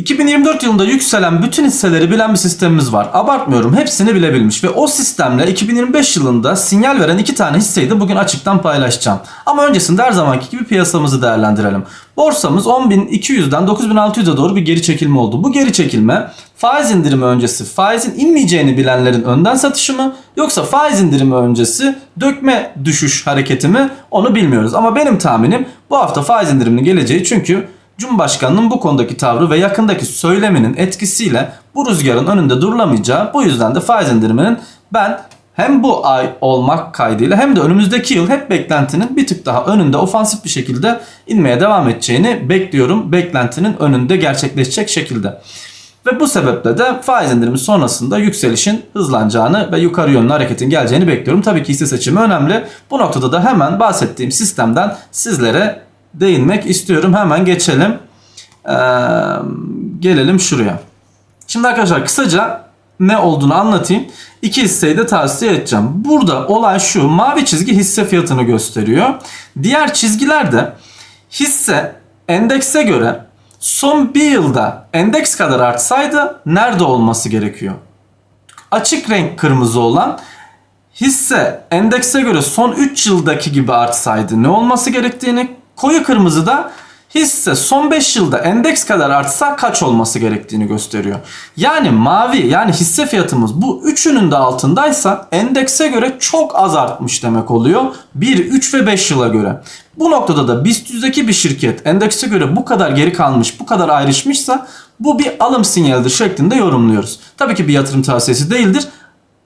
2024 yılında yükselen bütün hisseleri bilen bir sistemimiz var. Abartmıyorum hepsini bilebilmiş ve o sistemle 2025 yılında sinyal veren iki tane hisseyi de bugün açıktan paylaşacağım. Ama öncesinde her zamanki gibi piyasamızı değerlendirelim. Borsamız 10.200'den 9.600'e doğru bir geri çekilme oldu. Bu geri çekilme faiz indirimi öncesi faizin inmeyeceğini bilenlerin önden satışı mı yoksa faiz indirimi öncesi dökme düşüş hareketi mi onu bilmiyoruz. Ama benim tahminim bu hafta faiz indiriminin geleceği çünkü Cumhurbaşkanının bu konudaki tavrı ve yakındaki söyleminin etkisiyle bu rüzgarın önünde durulamayacağı bu yüzden de faiz indiriminin ben hem bu ay olmak kaydıyla hem de önümüzdeki yıl hep beklentinin bir tık daha önünde ofansif bir şekilde inmeye devam edeceğini bekliyorum. Beklentinin önünde gerçekleşecek şekilde. Ve bu sebeple de faiz indirimi sonrasında yükselişin hızlanacağını ve yukarı yönlü hareketin geleceğini bekliyorum. Tabii ki hisse seçimi önemli. Bu noktada da hemen bahsettiğim sistemden sizlere değinmek istiyorum. Hemen geçelim. Ee, gelelim şuraya. Şimdi arkadaşlar kısaca ne olduğunu anlatayım. İki hisseyi de tavsiye edeceğim. Burada olay şu. Mavi çizgi hisse fiyatını gösteriyor. Diğer çizgiler de hisse endekse göre son bir yılda endeks kadar artsaydı nerede olması gerekiyor? Açık renk kırmızı olan hisse endekse göre son 3 yıldaki gibi artsaydı ne olması gerektiğini, koyu kırmızı da hisse son 5 yılda endeks kadar artsa kaç olması gerektiğini gösteriyor. Yani mavi yani hisse fiyatımız bu üçünün de altındaysa endekse göre çok az artmış demek oluyor. 1, 3 ve 5 yıla göre. Bu noktada da BIST 100'deki bir şirket endekse göre bu kadar geri kalmış, bu kadar ayrışmışsa bu bir alım sinyalidir şeklinde yorumluyoruz. Tabii ki bir yatırım tavsiyesi değildir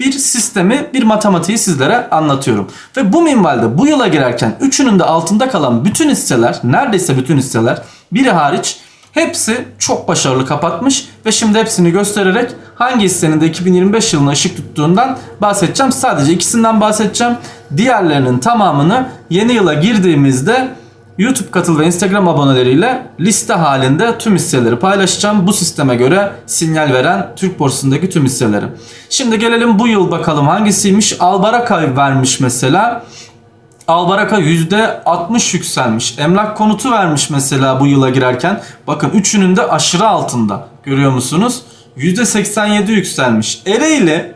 bir sistemi, bir matematiği sizlere anlatıyorum. Ve bu minvalde bu yıla girerken üçünün de altında kalan bütün hisseler, neredeyse bütün hisseler, biri hariç hepsi çok başarılı kapatmış ve şimdi hepsini göstererek hangi hissenin de 2025 yılına ışık tuttuğundan bahsedeceğim. Sadece ikisinden bahsedeceğim. Diğerlerinin tamamını yeni yıla girdiğimizde YouTube katıl ve Instagram aboneleriyle liste halinde tüm hisseleri paylaşacağım. Bu sisteme göre sinyal veren Türk borsasındaki tüm hisseleri. Şimdi gelelim bu yıl bakalım hangisiymiş? Albaraka vermiş mesela. Albaraka %60 yükselmiş. Emlak konutu vermiş mesela bu yıla girerken. Bakın üçünün de aşırı altında. Görüyor musunuz? %87 yükselmiş. Ereğli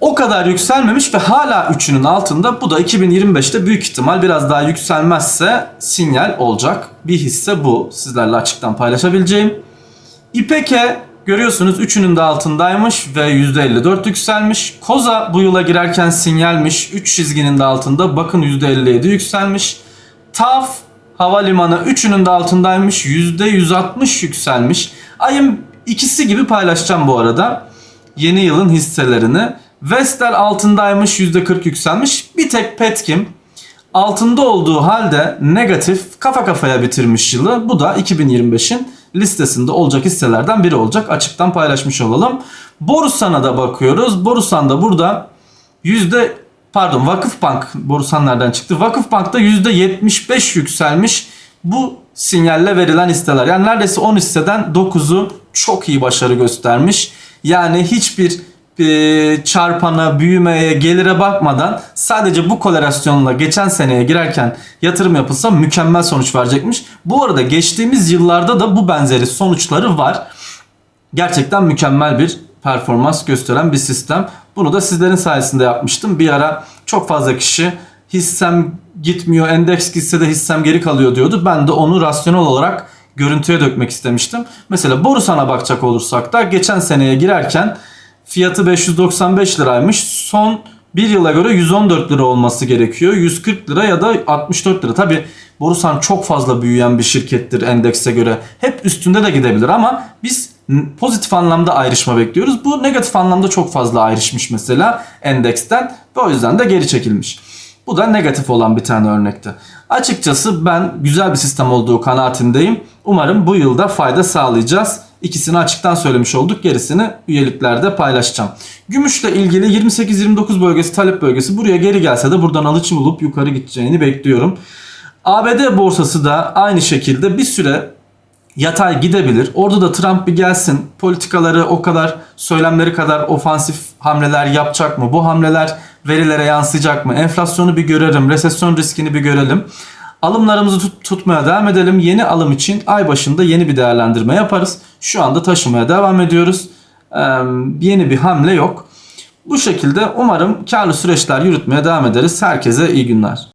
o kadar yükselmemiş ve hala üçünün altında. Bu da 2025'te büyük ihtimal biraz daha yükselmezse sinyal olacak. Bir hisse bu. Sizlerle açıktan paylaşabileceğim. İpeke görüyorsunuz üçünün de altındaymış ve %54 yükselmiş. Koza bu yıla girerken sinyalmiş. 3 çizginin de altında. Bakın %57 yükselmiş. TAF havalimanı üçünün de altındaymış. %160 yükselmiş. Ayın ikisi gibi paylaşacağım bu arada. Yeni yılın hisselerini. Vestel altındaymış %40 yükselmiş. Bir tek Petkim altında olduğu halde negatif kafa kafaya bitirmiş yılı. Bu da 2025'in listesinde olacak hisselerden biri olacak. Açıktan paylaşmış olalım. Borusan'a da bakıyoruz. Borusan da burada yüzde pardon Vakıfbank Borusan nereden çıktı? Vakıfbank'ta %75 yükselmiş. Bu sinyalle verilen hisseler. Yani neredeyse 10 hisseden 9'u çok iyi başarı göstermiş. Yani hiçbir e, çarpana, büyümeye, gelire bakmadan sadece bu korelasyonla geçen seneye girerken yatırım yapılsa mükemmel sonuç verecekmiş. Bu arada geçtiğimiz yıllarda da bu benzeri sonuçları var. Gerçekten mükemmel bir performans gösteren bir sistem. Bunu da sizlerin sayesinde yapmıştım. Bir ara çok fazla kişi hissem gitmiyor, endeks gitse de hissem geri kalıyor diyordu. Ben de onu rasyonel olarak görüntüye dökmek istemiştim. Mesela Borusan'a bakacak olursak da geçen seneye girerken Fiyatı 595 liraymış. Son bir yıla göre 114 lira olması gerekiyor. 140 lira ya da 64 lira. Tabi Borusan çok fazla büyüyen bir şirkettir endekse göre. Hep üstünde de gidebilir ama biz pozitif anlamda ayrışma bekliyoruz. Bu negatif anlamda çok fazla ayrışmış mesela endeksten ve o yüzden de geri çekilmiş. Bu da negatif olan bir tane örnekti. Açıkçası ben güzel bir sistem olduğu kanaatindeyim. Umarım bu yılda fayda sağlayacağız. İkisini açıktan söylemiş olduk. Gerisini üyeliklerde paylaşacağım. Gümüşle ilgili 28-29 bölgesi talep bölgesi buraya geri gelse de buradan alıcı bulup yukarı gideceğini bekliyorum. ABD borsası da aynı şekilde bir süre yatay gidebilir. Orada da Trump bir gelsin. Politikaları o kadar söylemleri kadar ofansif hamleler yapacak mı? Bu hamleler verilere yansıyacak mı? Enflasyonu bir görelim. Resesyon riskini bir görelim. Alımlarımızı tut- tutmaya devam edelim. Yeni alım için ay başında yeni bir değerlendirme yaparız. Şu anda taşımaya devam ediyoruz. Ee, yeni bir hamle yok. Bu şekilde umarım karlı süreçler yürütmeye devam ederiz. Herkese iyi günler.